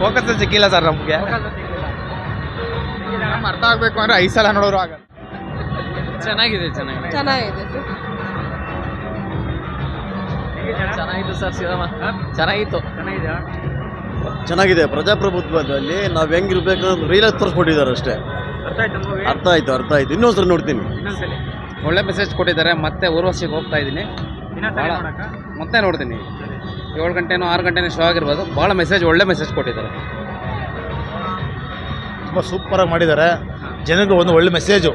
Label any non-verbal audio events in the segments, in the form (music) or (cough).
Focus ಸಿಕ್ಕಿಲ್ಲ sir ನಮಗೆ. ನಮ್ಮ ಅರ್ಥ ಆಗ್ಬೇಕು ಅಂದ್ರೆ ಐದು ಸಲ ನೋಡೋರು ಆಗಲ್ಲ. ಚೆನ್ನಾಗಿದೆ ಚೆನ್ನಾಗಿದೆ. ಚೆನ್ನಾಗಿದೆ ಚೆನ್ನಾಗಿತ್ತು ಸರ್ ಸಿನಿಮಾ. ಚೆನ್ನಾಗಿತ್ತು. ಚೆನ್ನಾಗಿದೆ. ಪ್ರಜಾಪ್ರಭುತ್ವದಲ್ಲಿ ನಾವು ಹೆಂಗಿರ್ಬೇಕು ರೀಲ್ ರೀಲಾಗಿ ತೋರಿಸ್ಕೊಟ್ಟಿದ್ದಾರೆ ಅಷ್ಟೇ. ಅರ್ಥ ಆಯ್ತು ಅರ್ಥ ಆಯ್ತು ಇನ್ನೊಂದ್ಸರಿ ನೋಡ್ತೀನಿ. ಒಳ್ಳೆ ಮೆಸೇಜ್ ಕೊಟ್ಟಿದ್ದಾರೆ. ಮತ್ತೆ ಊರ್ವಶಿಗೆ ಹೋಗ್ತಾ ಇದ್ದೀನಿ. ಮತ್ತೆ ನೋಡ್ತೀನಿ. ಏಳು ಗಂಟೆನೋ ಆರು ಗಂಟೆನೋ ಶೋ ಆಗಿರ್ಬೋದು. ಭಾಳ ಮೆಸೇಜ್ ಒಳ್ಳೆ ಮೆಸೇಜ್ ಕೊಟ್ಟಿದ್ದಾರೆ. ತುಂಬ ಸೂಪರಾಗಿ ಮಾಡಿದ್ದಾರೆ. ಜನಕ್ಕೆ ಒಂದು ಒಳ್ಳೆ ಮೆಸೇಜು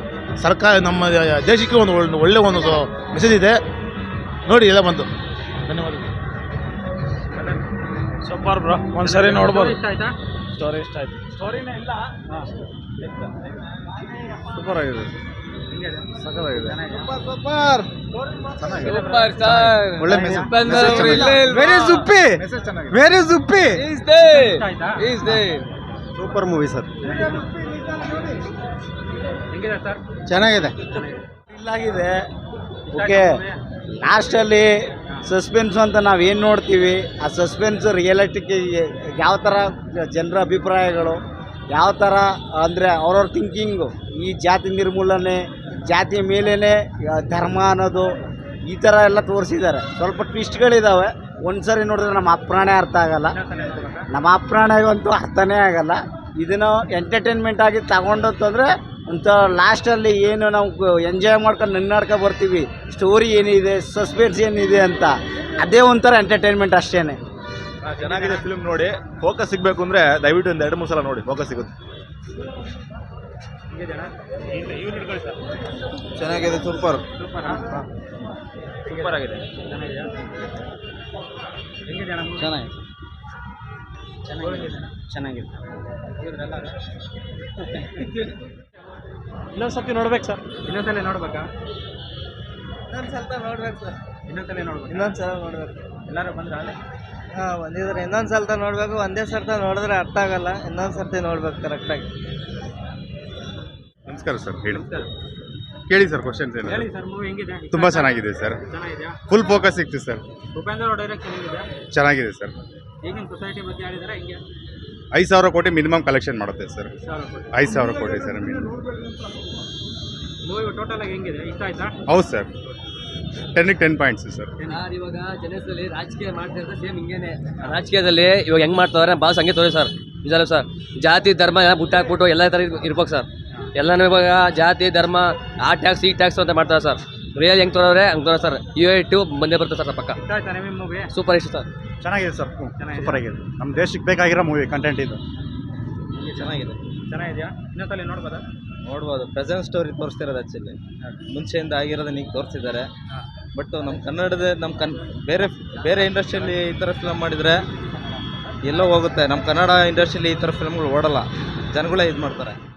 ಸರ್ಕಾರ ನಮ್ಮ ದೇಶಕ್ಕೆ ಒಂದು ಒಳ್ಳೆ ಒಳ್ಳೆ ಒಂದು ಮೆಸೇಜ್ ಇದೆ. ನೋಡಿ ಎಲ್ಲ ಬಂತು. ಧನ್ಯವಾದ ಸೂಪರ್ ಬ್ರೋ. ಒಂದ್ಸರಿ ನೋಡ್ಬೋದು. ಸ್ಟೋರಿ ಇಷ್ಟ ಆಯ್ತು? ಸೂಪರ್ ಆಗಿದೆ. ಸಕ್ಕತ್ತಾಗಿದೆ ಒಳ್ಳೆ ಮೆಸೇಜ್ ವೆರಿ ಸುಪ್ಪಿ ವೆರಿ ಸುಪ್ಪಿ ಸೂಪರ್ ಮೂವಿ ಸರ್. ಚೆನ್ನಾಗಿದೆ. ಇಲ್ಲಾಗಿದೆ ಓಕೆ. ಲಾಸ್ಟಲ್ಲಿ ಸಸ್ಪೆನ್ಸ್ ಅಂತ ನಾವು ಏನು ನೋಡ್ತೀವಿ? ಆ ಸಸ್ಪೆನ್ಸ್ ರಿಯಾಲಿಟಿಗೆ ಯಾವ ಥರ ಜನರ ಅಭಿಪ್ರಾಯಗಳು? ಯಾವ ಥರ ಅಂದರೆ ಅವ್ರವ್ರ ಥಿಂಕಿಂಗು ಈ ಜಾತಿ ನಿರ್ಮೂಲನೆ, ಜಾತಿಯ ಮೇಲೇ ಧರ್ಮ ಅನ್ನೋದು ಈ ಥರ ಎಲ್ಲ ತೋರಿಸಿದ್ದಾರೆ. ಸ್ವಲ್ಪ ಟ್ವಿಸ್ಟ್ಗಳಿದ್ದಾವೆ ಒಂದು ಸರಿ ನೋಡಿದ್ರೆ ನಮ್ಮ ಅಪ್ರಾಣೆ ಅರ್ಥ ಆಗಲ್ಲ. ನಮ್ಮ ಅಪ್ರಾಣೆಗಂತೂ ಅರ್ಥನೇ ಆಗಲ್ಲ. ಇದನ್ನು ಎಂಟರ್ಟೈನ್ಮೆಂಟ್ ಆಗಿ ತಗೊಂಡಂತಂದರೆ ಅಂತ ಲಾಸ್ಟಲ್ಲಿ ಏನು ನಾವು ಎಂಜಾಯ್ ಮಾಡ್ಕೊಂಡು ನನ್ನಾಡ್ಕೊ ಬರ್ತೀವಿ. ಸ್ಟೋರಿ ಏನಿದೆ ಸಸ್ಪೆನ್ಸ್ ಏನಿದೆ ಅಂತ. ಅದೇ ಒಂಥರ ಎಂಟರ್ಟೈನ್ಮೆಂಟ್ ಅಷ್ಟೇ ಚೆನ್ನಾಗಿದೆ ಫಿಲ್ಮ್ ನೋಡಿ. ಫೋಕಸ್ ಸಿಗಬೇಕು ಅಂದರೆ ದಯವಿಟ್ಟು ಒಂದು ಎರಡು ಮೂರು ಸಲ ನೋಡಿ. ಫೋಕಸ್ ಸಿಗುತ್ತೆ. ಚೆನ್ನಾಗಿದೆ ಸೂಪರ್ ಸೂಪರ್ ಆಗಿದೆ. ಚೆನ್ನಾಗಿದೆ. ಚೆನ್ನಾಗಿದೆ (laughs) ಇನ್ನೊಂದ್ಸತಿ ನೋಡ್ಬೇಕು ಸರ್. ಇನ್ನೊಂದ್ಸಲ ನೋಡ್ಬೇಕಾ? ಇನ್ನೊಂದ್ಸಲ ನೋಡ್ಬೇಕು ಸರ್. ಇನ್ನೊಂದ್ಸಲ ನೋಡ್ಬೇಕು. ಇನ್ನೊಂದ್ಸಲ ನೋಡ್ಬೇಕು. ಎಲ್ಲರೂ ಬಂದ್ರ ಹಾಂ ಬಂದಿದ್ರೆ ಇನ್ನೊಂದು ಸಲ ನೋಡಬೇಕು ಒಂದೇ ಸರ್ತ ನೋಡಿದ್ರೆ ಅರ್ಥ ಆಗಲ್ಲ ಇನ್ನೊಂದು ಸರ್ತಿ ನೋಡ್ಬೇಕು ಕರೆಕ್ಟಾಗಿ ನಮಸ್ಕಾರ ಸರ್ ಹೇಳಿ. ಕೇಳಿ ಸರ್ ಕ್ವಶನ್ಸ್ ಏನು ಹೇಳಿ ಸರ್ ಮೂವಿ ಹೆಂಗಿದೆ? ತುಂಬ ಚೆನ್ನಾಗಿದೆ ಸರ್. ಫುಲ್ ಫೋಕಸ್ ಸಿಕ್ತು ಸರ್. ಚೆನ್ನಾಗಿದೆ ಸರ್. ಈಗಿನ ಸೊಸೈಟಿ ಬಗ್ಗೆ ಹೇಳಿದ್ರೆ ಹಿಂಗೆ. ಐದು ಸಾವಿರ ಕೋಟಿ ಮಿನಿಮಮ್ ಕಲೆಕ್ಷನ್ ಮಾಡುತ್ತೆ ಸರ್. ಐದು ಸಾವಿರ crore. Sir minimum movie total ಆಗಿ ಹೆಂಗಿದೆ? ಇಷ್ಟ ಆಯ್ತಾ? ಹೌದು ಸರ್. ಟೆನ್ನಿಗೆ ಟೆನ್ ಪಾಯಿಂಟ್ಸ್ ಸರ್ ಸರ್ ಇವಾಗ ಜನಸಲ್ಲಿ ರಾಜಕೀಯ ಮಾಡ್ತಾ ಸೇಮ್ ಹಿಂಗೇನೆ. ರಾಜಕೀಯದಲ್ಲಿ ಇವಾಗ ಹೆಂಗ್ ಮಾಡ್ತಾವ್ರೆ? ಭಾಳ ಹಂಗೆ ತೋರಿ ಸರ್ ನಿಜಲ್ಲ ಸರ್ ಜಾತಿ ಧರ್ಮ ಎಲ್ಲ ಬುಟ್ಟಾಕ್ಬಿಟ್ಟು ಎಲ್ಲ ಥರ ಇರ್ಬೇಕು ಸರ್ ಎಲ್ಲನೂ ಇವಾಗ ಜಾತಿ ಧರ್ಮ ಆ ಟ್ಯಾಕ್ಸ್ ಈ ಟ್ಯಾಕ್ಸ್ ಅಂತ ಮಾಡ್ತಾರೆ ಸರ್ ರಿಯಲ್ ಹೆಂಗ್ ತೋರವ್ರೆ? ಹಂಗೆ ತೋರ ಸರ್ ಯು ಐ ಟು ಬಂದೇ ಬರ್ತದೆ ಸರ್ ಪಕ್ಕ. ಸೂಪರ್ ಇಷ್ಟ. ಸರ್ ಚೆನ್ನಾಗಿದೆ. ಸರ್. ಸೂಪರ್ ಆಗಿದೆ. ನಮ್ಮ ದೇಶಕ್ಕೆ ಬೇಕಾಗಿರೋ ಮೂವಿ ಕಂಟೆಂಟ್ ಇದು. ಚೆನ್ನಾಗಿದೆ. ಚೆನ್ನಾಗಿದೆಯಾ? ಇನ್ನೊಂದ್ಸಲ ನೋಡ್ಬೋದಾ? ನೋಡ್ಬೋದು. ಪ್ರೆಸೆಂಟ್ ಸ್ಟೋರಿ ತೋರಿಸ್ತಿರೋದು ಆ್ಯಕ್ಚುಲಿ ಮುಂಚೆಯಿಂದ ಆಗಿರೋದನ್ನ ಈಗ ತೋರಿಸಿದ್ದಾರೆ. ಬಟ್ ನಮ್ಮ ಕನ್ನಡದ ನಮ್ಮ ಕನ್ ಬೇರೆ ಬೇರೆ ಇಂಡಸ್ಟ್ರಿಯಲ್ಲಿ ಈ ಥರ ಫಿಲಮ್ ಮಾಡಿದರೆ ಎಲ್ಲೋ ಹೋಗುತ್ತೆ. ನಮ್ಮ ಕನ್ನಡ ಇಂಡಸ್ಟ್ರಿಯಲ್ಲಿ ಈ ಥರ ಫಿಲ್ಮ್ಗಳು ಓಡಲ್ಲ. ಜನಗಳೇ ಇದು ಮಾಡ್ತಾರೆ.